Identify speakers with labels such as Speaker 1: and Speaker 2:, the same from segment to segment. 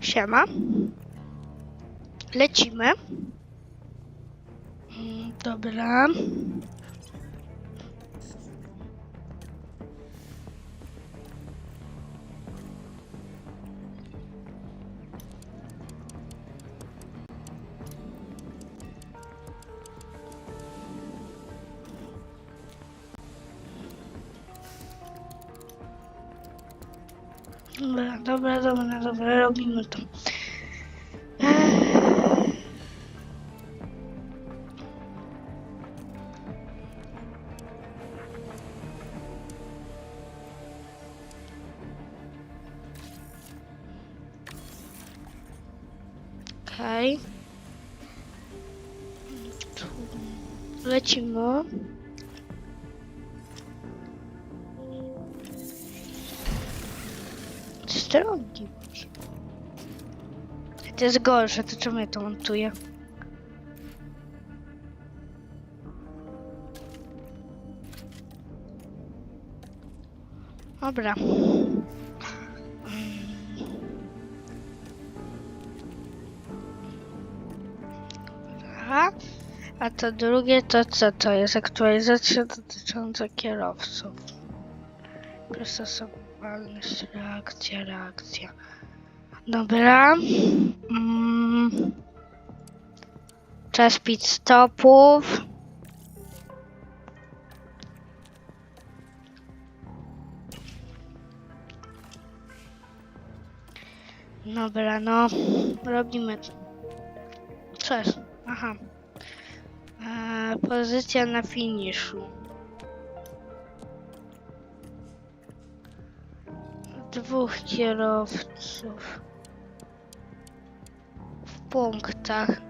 Speaker 1: Siema. Lecimy. Mm, Dobra. Dobra, dobra, dobra, dobra, robimy to. Okej. Tu Lecimy. Strogi. To jest gorsze, to czemu ja to montuję? Dobra. Aha. A to drugie to co to jest? Aktualizacja dotycząca kierowców. Przystosowalność, reakcja, reakcja. Dobra. Mm. Czas pit stopów. Dobra, no. Robimy. Co jest? Aha. E, pozycja na finiszu. Dwóch kierowców. W punktach.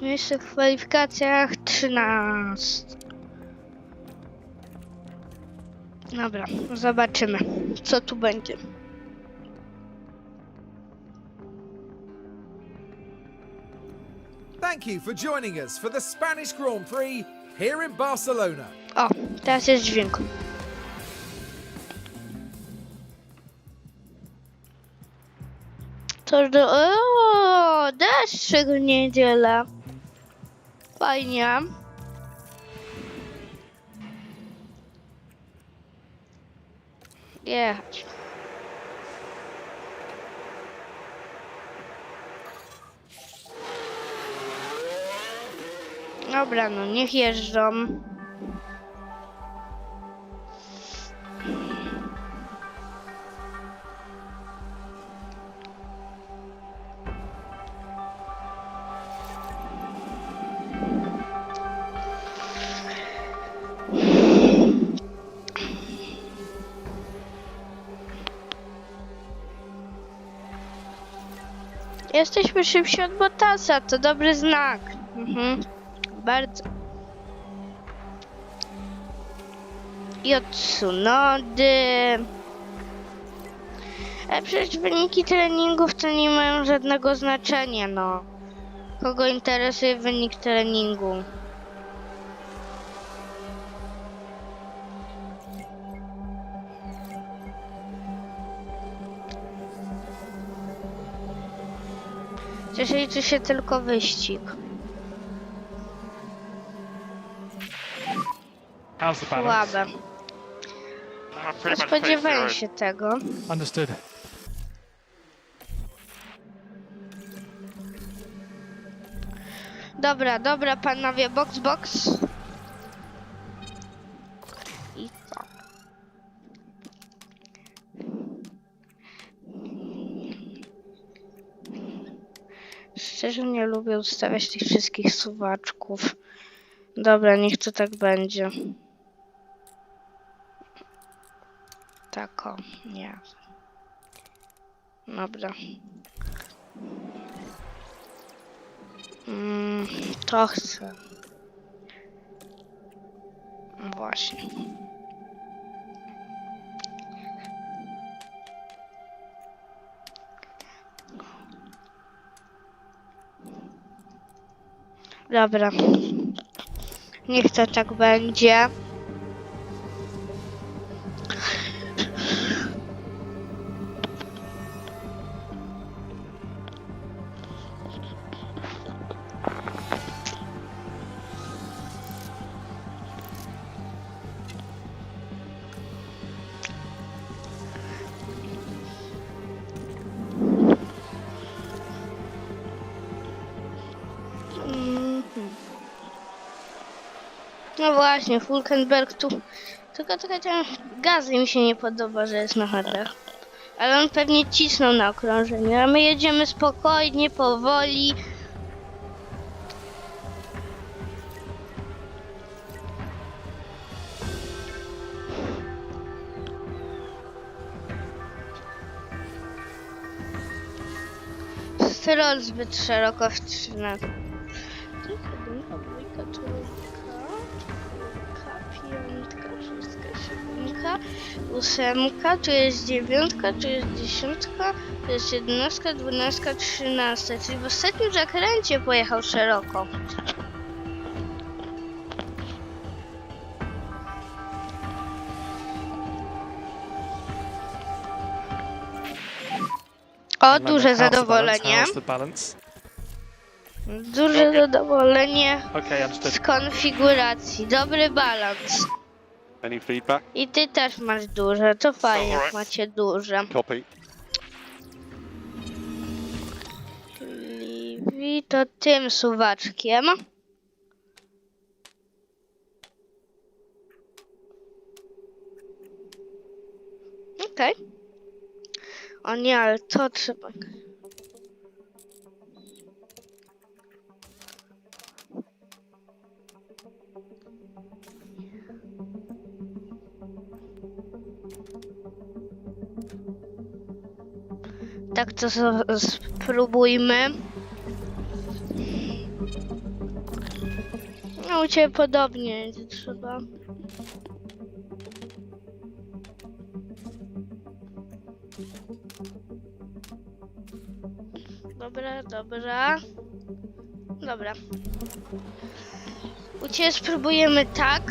Speaker 1: Miejsce w kwalifikacjach 13. Dobra, zobaczymy, co tu będzie.
Speaker 2: Thank you for joining us for the Spanish Grand Prix here in Barcelona.
Speaker 1: O, teraz jest dźwięk. To do... O, deszczyk w niedzielę. Fajnie. Jechać. Dobra, no niech jeżdżą. Jesteśmy szybsi od Bottasa, to dobry znak. Mhm. Bardzo. I od Tsunody. Ale przecież wyniki treningów to nie mają żadnego znaczenia, no. Kogo interesuje wynik treningu? Liczy się tylko wyścig.
Speaker 3: How's the balance?
Speaker 1: Słabe. Nie
Speaker 3: pretty much
Speaker 1: spodziewałem się tego.
Speaker 3: Understood.
Speaker 1: Dobra, dobra, panowie, box, box. I co? Szczerze nie lubię ustawiać tych wszystkich suwaczków. Dobra, niech to tak będzie. Tak nie. Dobra. Mm, to chcę. Właśnie. Dobra. Niech to tak będzie. Właśnie, Fulkenberg tu. Tylko trochę ten gaz mi się nie podoba, że jest na chatach. Ale on pewnie cisnął na okrążeniu, a my jedziemy spokojnie, powoli. Styrol zbyt szeroko wstrzymał. Ósemka, tu jest dziewiątka, tu jest dziesiątka, tu jest jedenastka, dwunastka, trzynastka, czyli w ostatnim zakręcie pojechał szeroko. O, duże zadowolenie. Duże zadowolenie
Speaker 3: Okay,
Speaker 1: z konfiguracji. Dobry balans.
Speaker 4: Any feedback?
Speaker 1: I ty też masz duże, to fajnie,
Speaker 4: Alright.
Speaker 1: macie duże.
Speaker 4: Copy.
Speaker 1: Livi to tym suwaczkiem. Okej. O nie, ale to trzeba. Tak to spróbujmy. No u Ciebie podobnie trzeba. Dobra, dobra. Dobra. U Ciebie spróbujemy tak.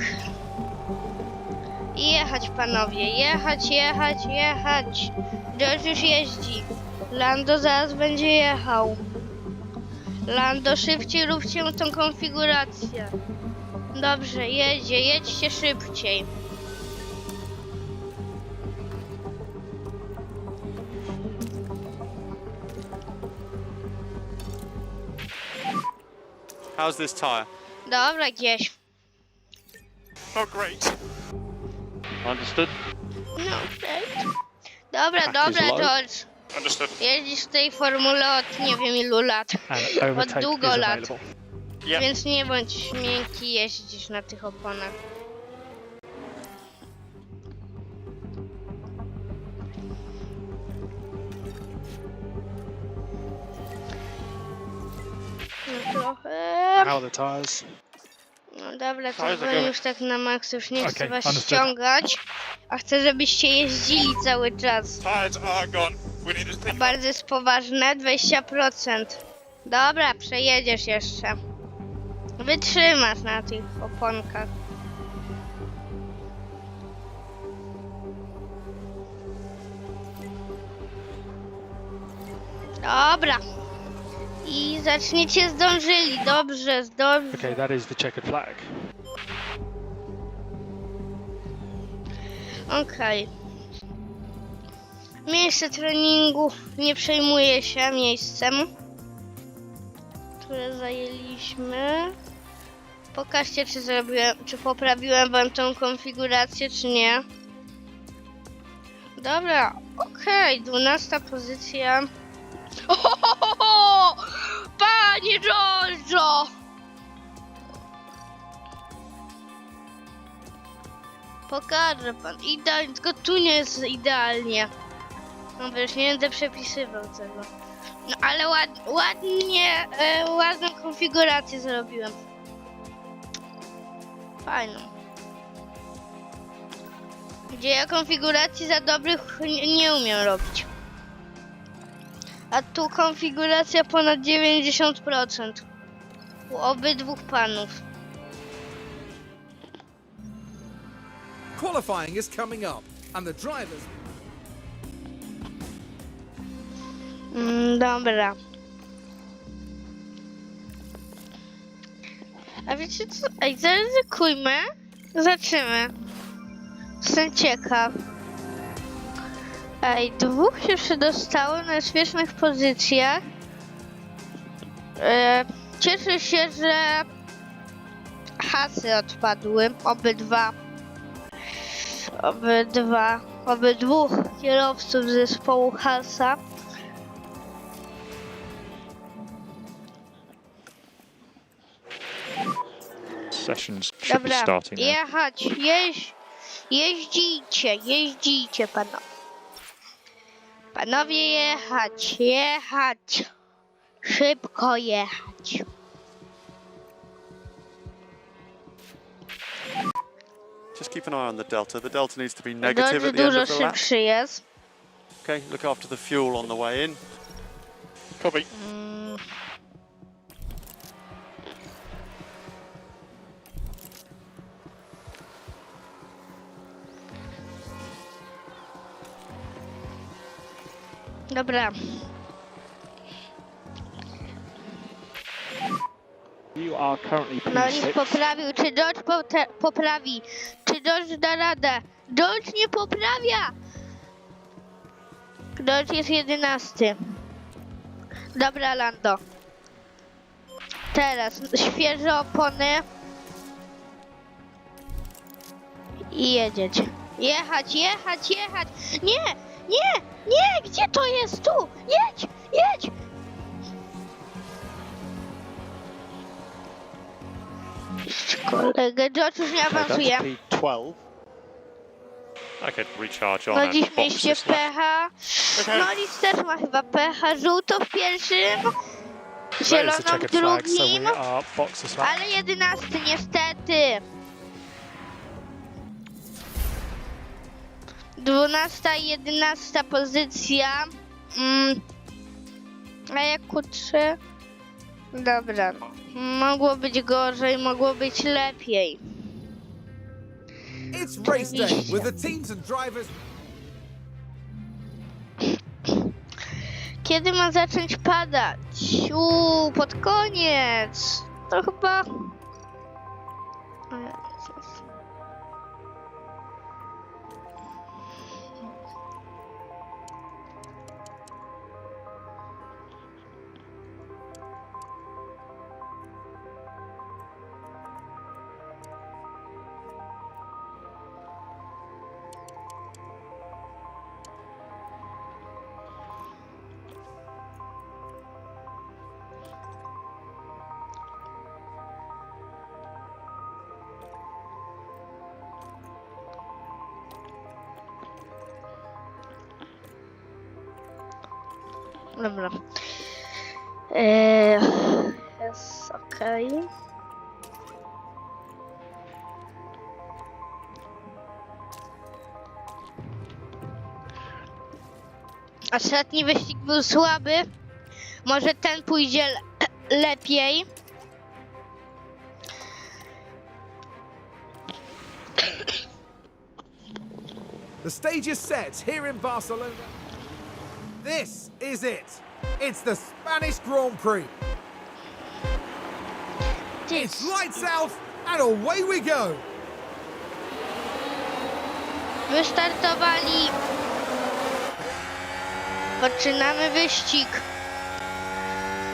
Speaker 1: I jechać panowie, jechać, jechać, jechać. George już jeździ. Lando zaraz będzie jechał. Lando, szybciej róbcie tą konfigurację. Dobrze, jedzie, jedźcie szybciej.
Speaker 4: How's this tyre?
Speaker 1: Dobra, gdzieś.
Speaker 4: Not great. Understood.
Speaker 1: No, okej. Dobra, dobra,
Speaker 4: low.
Speaker 1: Jeździsz w tej formule od nie wiem ilu lat.
Speaker 3: And overtake
Speaker 1: długo lat.
Speaker 4: Yep.
Speaker 1: Więc nie bądź miękki, jeździsz na tych oponach. No trochę.
Speaker 3: How the?
Speaker 1: No dobra, to
Speaker 4: zagramy.
Speaker 1: już tak na maks już nie chcę
Speaker 3: Okej,
Speaker 1: was
Speaker 3: understood.
Speaker 1: ściągać. A chcę, żebyście jeździli cały czas.
Speaker 4: Tyres are gone.
Speaker 1: Bardzo jest poważne, 20%. Dobra, przejedziesz jeszcze. Wytrzymasz na tych oponkach. Dobra. I zaczniecie zdążyli. Dobrze, dobrze.
Speaker 3: Okay, that is the checkered flag.
Speaker 1: Okej. Miejsce treningu nie przejmuje się miejscem, które zajęliśmy. Pokażcie, czy zrobiłem, czy poprawiłem wam tą konfigurację, czy nie. Dobra, okej, 12 pozycja. Ohohoho! Panie Giorgio! Pokażę pan. Idealnie, tylko tu nie jest idealnie. No wiesz, nie będę przepisywał tego. No ale ład, ładnie, e, ładną konfigurację zrobiłem. Fajną. Gdzie ja konfiguracji za dobrych nie, nie umiem robić. A tu konfiguracja ponad 90%. u obydwu panów.
Speaker 2: Qualifying is coming up, and the drivers.
Speaker 1: Mm, dobra. A wiecie co? Ej, zaryzykujmy. Zobaczymy. Jestem ciekaw. Ej, dwóch się przedostało na świetnych pozycjach. E, cieszę się, że hasy odpadły. Obydwa. Obydwa. Obydwóch kierowców zespołu hasa.
Speaker 4: Sessions should be
Speaker 1: Dobra,
Speaker 4: starting now.
Speaker 1: jechać, jeź, jeździcie, jeździcie panowie. Panowie jechać, jechać. Szybko jechać.
Speaker 5: Just keep an eye on the delta. The delta needs to be negative
Speaker 1: Dodge
Speaker 5: at the end
Speaker 1: dużo
Speaker 5: of the lap.
Speaker 1: szybszy jest.
Speaker 5: Okay, look after the fuel on the way in.
Speaker 4: Copy.
Speaker 1: Mm. Dobra,
Speaker 3: You are currently
Speaker 1: Norris
Speaker 3: P6.
Speaker 1: poprawił. Czy Dodge pote- poprawi? Czy Dodge da radę? Dodge nie poprawia! Dodge jest jedenasty. Dobra, Lando. Teraz świeże opony. I jedzieć. Jechać, jechać, jechać. Nie, nie, nie, gdzie to jest? Tu, jedź, jedź. Kolegę, George już nie
Speaker 3: Okay,
Speaker 1: awansuje.
Speaker 3: that's P12.
Speaker 4: I could recharge on
Speaker 1: No
Speaker 4: and
Speaker 1: dziś
Speaker 4: box
Speaker 1: mieliście
Speaker 4: this lap.
Speaker 1: pecha. Norris też ma chyba pecha. Żółto w pierwszym,
Speaker 3: That is
Speaker 1: zielono w
Speaker 3: checkered flag, so
Speaker 1: drugim,
Speaker 3: are box lap.
Speaker 1: ale jedenasty niestety. Dwunasta i jedenasta pozycja. Mm. A jak trzy? Dobra. Mogło być gorzej, mogło być lepiej.
Speaker 2: It's race day with the teams and drivers.
Speaker 1: Kiedy ma zacząć padać? Uuu, pod koniec. To chyba... Dobra. Eee, jest okej. Ostatni wyścig był słaby. Może ten pójdzie le- lepiej.
Speaker 2: The stage is set here in Barcelona. This is it. It's the Spanish Grand Prix. It's lights out and away we go.
Speaker 1: Wystartowali. Poczynamy wyścig.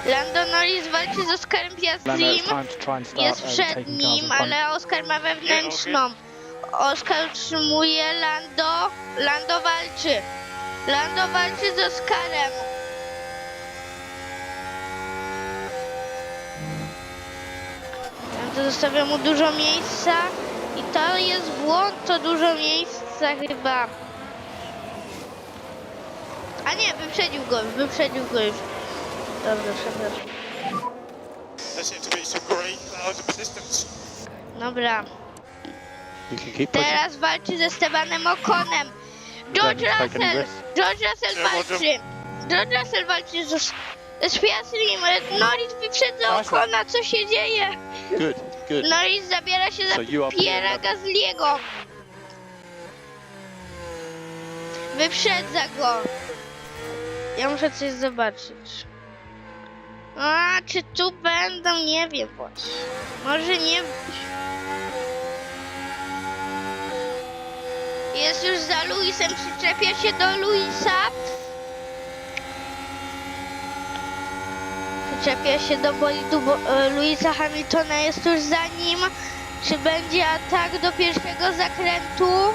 Speaker 1: Lando Norris walczy z Oskarem
Speaker 3: Lando,
Speaker 1: Piastrim. Jest przed nim, ale Oskar ma wewnętrzną. Oskar utrzymuje Lando. Lando walczy. Lando walczy z Oskarem. Lando zostawia mu dużo miejsca. I to jest błąd, to dużo miejsca chyba. A nie, wyprzedził go, wyprzedził go już. Dobrze, przepraszam.
Speaker 4: To.
Speaker 1: Dobra. Teraz walczy ze Stebanem Okonem. George Russell! George
Speaker 4: Roger.
Speaker 1: walczy! George Russell walczy z... Spiaslim, Norris wyprzedza. Okona, co się dzieje?
Speaker 3: Good, good.
Speaker 1: Norris zabiera się za
Speaker 3: So
Speaker 1: Piera
Speaker 3: Pierre
Speaker 1: Gasliego. Wyprzedza go. Ja muszę coś zobaczyć. A, czy tu będą? Nie wiem właśnie. Może nie być. Jest już za Luisem, przyczepia się do Luisa. Przyczepia się do bolidu bo, e, Luisa Hamiltona, jest już za nim. Czy będzie atak do pierwszego zakrętu?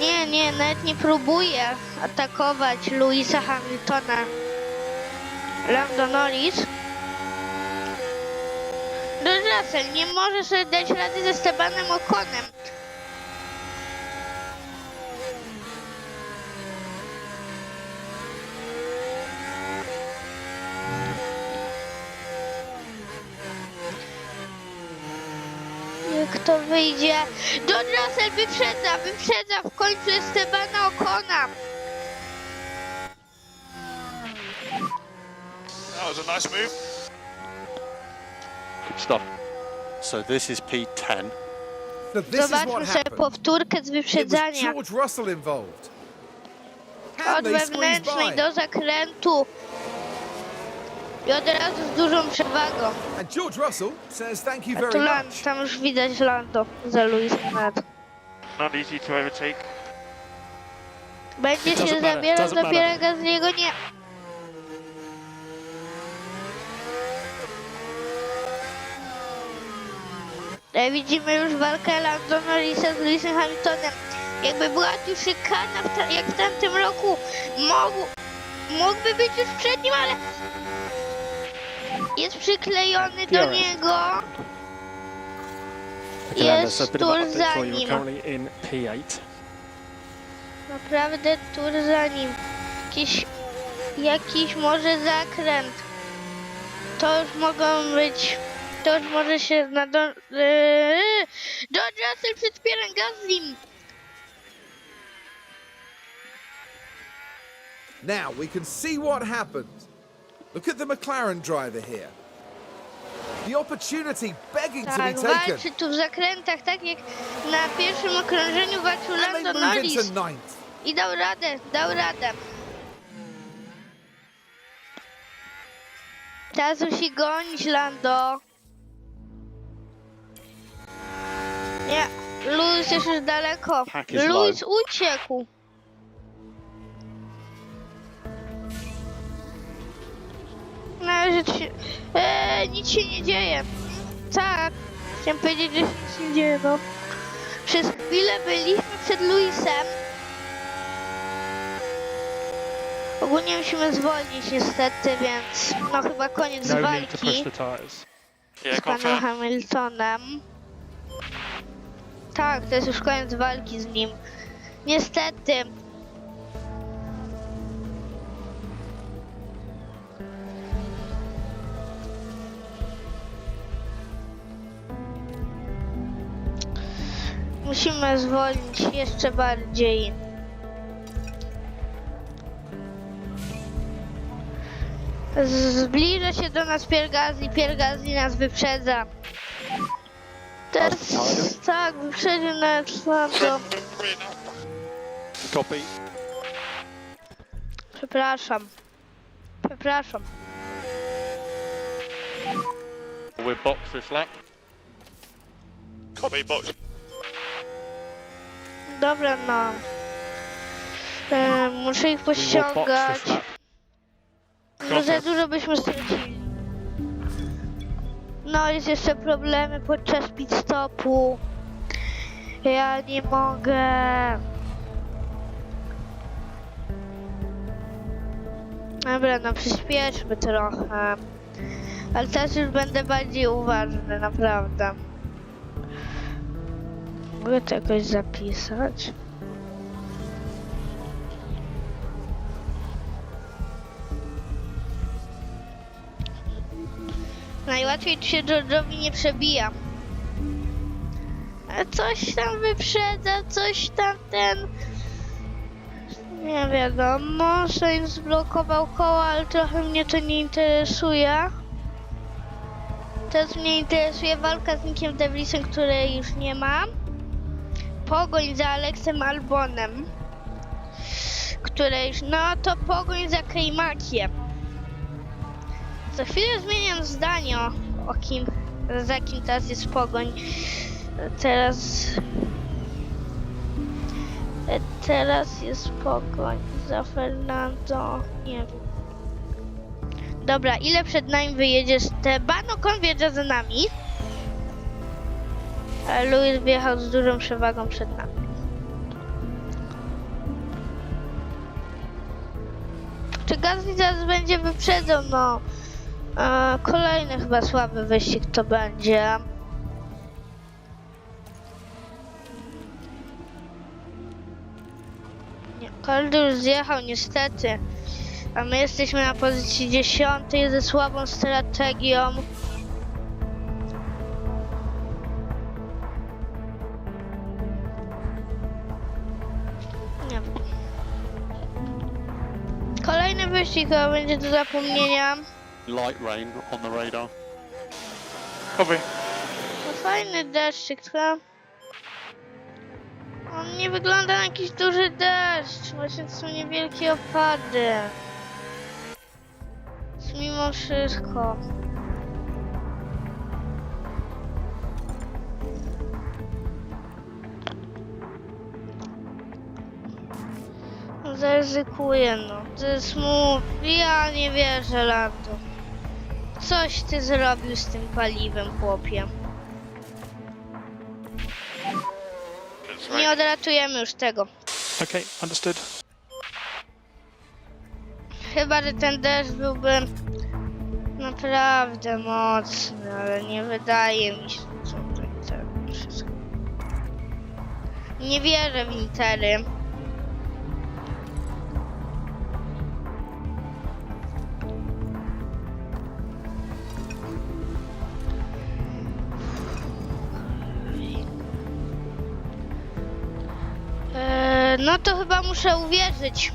Speaker 1: Nie, nie, nawet nie próbuje atakować Luisa Hamiltona. Lando Norris. Russell nie może sobie dać rady ze Stebanem Okonem. Jak to wyjdzie? George Russell wyprzedza, wyprzedza w końcu Estebana Okona.
Speaker 4: That was a nice move.
Speaker 3: Good stuff.
Speaker 5: So this is P10.
Speaker 2: So this is what
Speaker 1: Zobaczmy sobie
Speaker 2: happened.
Speaker 1: powtórkę z
Speaker 2: It was
Speaker 1: wyprzedzania.
Speaker 2: George Russell involved.
Speaker 1: Od
Speaker 2: Can they squeeze
Speaker 1: wewnętrznej
Speaker 2: by?
Speaker 1: do zakrętu. I od razu z dużą przewagą.
Speaker 2: And George Russell says thank you
Speaker 1: A
Speaker 2: very
Speaker 1: tu
Speaker 2: much.
Speaker 1: tam już widać Lando za Luisem nad.
Speaker 4: Not easy to overtake.
Speaker 1: Będzie się
Speaker 3: doesn't matter,
Speaker 1: zabierał
Speaker 3: doesn't
Speaker 1: do
Speaker 3: matter.
Speaker 1: Piera Gasly'ego? Nie. E, Widzimy już walkę Lando Norrisa z Lewisem Hamiltonem. Jakby była tu szykana, w ta, jak w tamtym roku, mógł, mógłby być już przed nim, ale jest przyklejony do niego. Jest
Speaker 3: update
Speaker 1: za nim.
Speaker 3: currently in P8.
Speaker 1: Naprawdę tur za nim. Jakiś, jakiś może zakręt. To już mogą być. To już może się nado... Eee, George Russell przed Pierem Gaslim.
Speaker 2: Now we can see what happened. Look at the McLaren driver here. The opportunity begging to be
Speaker 1: Tak,
Speaker 2: taken.
Speaker 1: walczy tu w zakrętach, tak jak na pierwszym okrążeniu walczył
Speaker 2: And they
Speaker 1: Lando
Speaker 2: move
Speaker 1: Norris.
Speaker 2: into ninth.
Speaker 1: I dał radę, dał radę. Teraz musi gonić Lando. Nie, Luis jest już daleko.
Speaker 3: Pack is
Speaker 1: Luis uciekł. Razie się... Eee, nic się nie dzieje. Tak, chciałem powiedzieć, że się nic nie dzieje, no. Przez chwilę byliśmy przed Luisem. Ogólnie musimy zwolnić niestety, więc no chyba koniec
Speaker 3: No need to push
Speaker 1: walki
Speaker 3: the tyres.
Speaker 4: Yeah,
Speaker 1: z panem
Speaker 4: confirm.
Speaker 1: Hamiltonem. Tak, to jest już koniec walki z nim. Niestety. Musimy zwolnić jeszcze bardziej. Zbliża się do nas Piergazli, Piergazli nas wyprzedza. Teraz, tak, wyprzedził nas Lando.
Speaker 3: Copy.
Speaker 1: Przepraszam. Przepraszam.
Speaker 3: We're boxed this lap.
Speaker 4: Copy box.
Speaker 1: Dobra, no. E, muszę ich pościągać. No za dużo byśmy stracili. No jest jeszcze problemy podczas pit stopu. Ja nie mogę. Dobra, no przyspieszmy trochę. Ale teraz już będę bardziej uważny, naprawdę. Mogę to jakoś zapisać? Najłatwiej tu się George'owi nie przebija. A coś tam wyprzedza, coś tam ten... Nie wiadomo, Sainz zblokował koło, ale trochę mnie to nie interesuje. Teraz mnie interesuje walka z Nickiem Devisem, której już nie ma. Pogoń za Aleksem Albonem. Której już, no to pogoń za Kejmakiem. Za chwilę zmieniam zdanie o, kim, za kim teraz jest pogoń. Teraz Teraz jest pogoń za Fernando. Nie wiem. Dobra, ile przed nami wyjedzie Esteban? No konwiedza za nami. A Luis wjechał z dużą przewagą przed nami. Czy Gasly zaraz będzie wyprzedzał? No. Kolejny chyba słaby wyścig to będzie. Nie, Każdy już zjechał niestety. A my jesteśmy na pozycji 10 ze słabą strategią. Chyba będzie do zapomnienia.
Speaker 5: Light rain on the radar.
Speaker 4: Copy.
Speaker 1: No fajny deszczyk, co? On nie wygląda na jakiś duży deszcz. Właśnie to są niewielkie opady. Mimo wszystko. Zaryzykuję, no. To jest mu... Ja nie wierzę, Lando. Coś ty zrobił z tym paliwem, chłopie. Nie odratujemy już tego.
Speaker 4: Okay, understood.
Speaker 1: Chyba, że ten deszcz byłby naprawdę mocny, ale nie wydaje mi się, że to Inter wszystko. Nie wierzę w Intery. No to chyba muszę uwierzyć.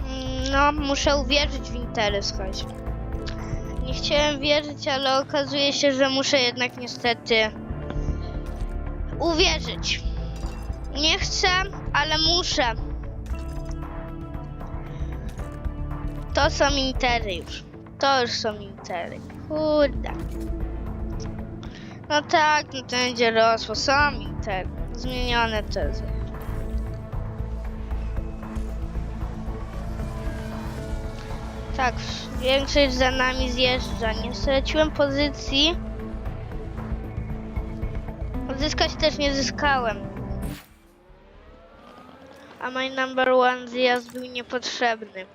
Speaker 1: Mm, No, muszę uwierzyć w Intery, słuchajcie. Nie chciałem wierzyć, ale okazuje się, że muszę jednak niestety uwierzyć. Nie chcę, ale muszę. To są Intery już. To już są Intery. Kurde. No tak, no to będzie rosło. Są Intery. Zmienione tezy. Tak, większość za nami zjeżdża. Nie straciłem pozycji. Odzyskać też nie zyskałem. A my number one zjazd był niepotrzebny.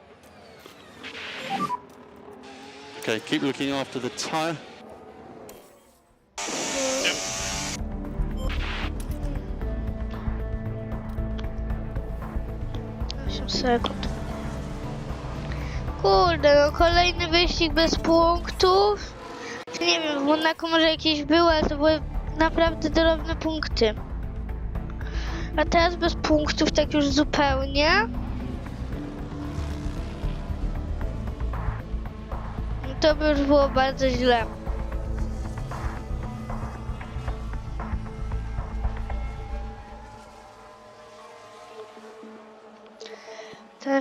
Speaker 5: Okay, keep looking after the tyre.
Speaker 1: 8 sekund. Kurde, no kolejny wyścig bez punktów. Nie wiem, w Monaco może jakieś były, ale to były naprawdę drobne punkty. A teraz bez punktów tak już zupełnie. No To by już było bardzo źle.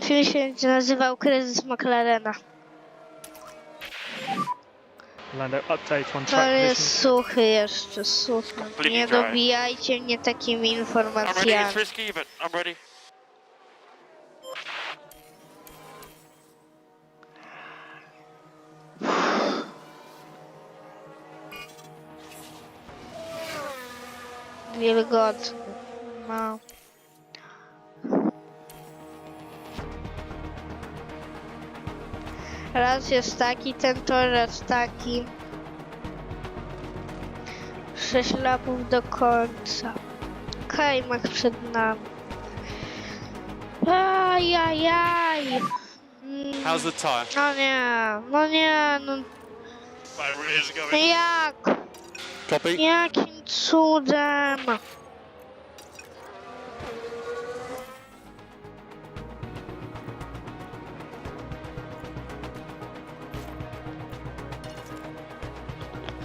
Speaker 1: Film się nazywał Kryzys McLarena.
Speaker 4: Lando, update on
Speaker 1: To jest suchy jeszcze, suchy.
Speaker 4: Completely
Speaker 1: Nie
Speaker 4: dry.
Speaker 1: dobijajcie mnie takimi
Speaker 4: I'm ready,
Speaker 1: informacjami.
Speaker 4: it's risky, but I'm ready.
Speaker 1: Wilgotny. No. Raz jest taki ten tor, raz taki. Sześć lapów do końca. Kajmak przed nami. Ajajaj. Mm,
Speaker 5: How's the tyre?
Speaker 1: No nie, no nie, no
Speaker 4: My rear's going.
Speaker 1: jak?
Speaker 5: Copy.
Speaker 1: Jakim cudem?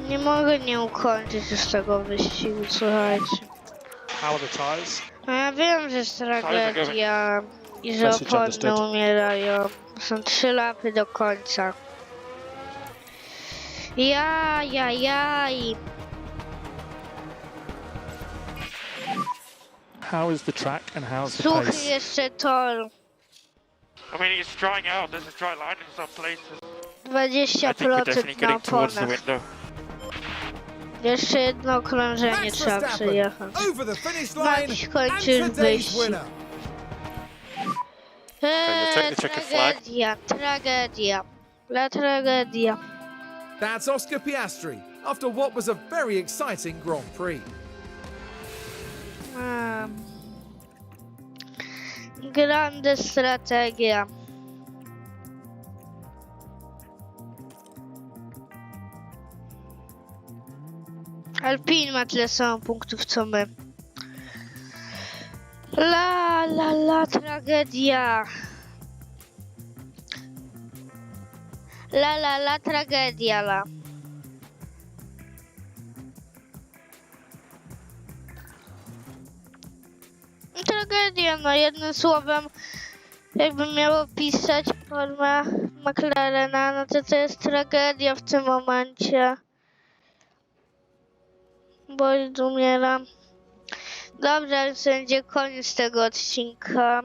Speaker 1: Nie mogę nie ukończyć już tego wyścigu, słuchajcie.
Speaker 4: How are the tyres?
Speaker 1: No ja wiem, że jest tragedia i że
Speaker 3: Message
Speaker 1: opony
Speaker 3: understood.
Speaker 1: umierają. Są trzy lapy do końca. Ja, ja, ja i
Speaker 3: How is the track and how's the
Speaker 1: suchy
Speaker 3: pace?
Speaker 1: jeszcze tor.
Speaker 4: I mean, it's drying out. There's a dry line in some places.
Speaker 1: 20% na oponach.
Speaker 4: window.
Speaker 1: Jeszcze jedno okrążenie trzeba przejechać. Max
Speaker 2: line and
Speaker 1: kończy
Speaker 2: today's
Speaker 1: wyścig.
Speaker 2: winner.
Speaker 1: Eee, tragedia, tragedia. La tragedia.
Speaker 2: That's Oscar Piastri after what was a very exciting Grand Prix.
Speaker 1: A. Grande strategia. Alpin ma tyle samo punktów co my. La la la tragedia. La la la tragedia la. Tragedia, no jednym słowem, jakbym miał opisać formę McLarena, no to to jest tragedia w tym momencie. Bolid umiera. Dobrze, więc będzie koniec tego odcinka.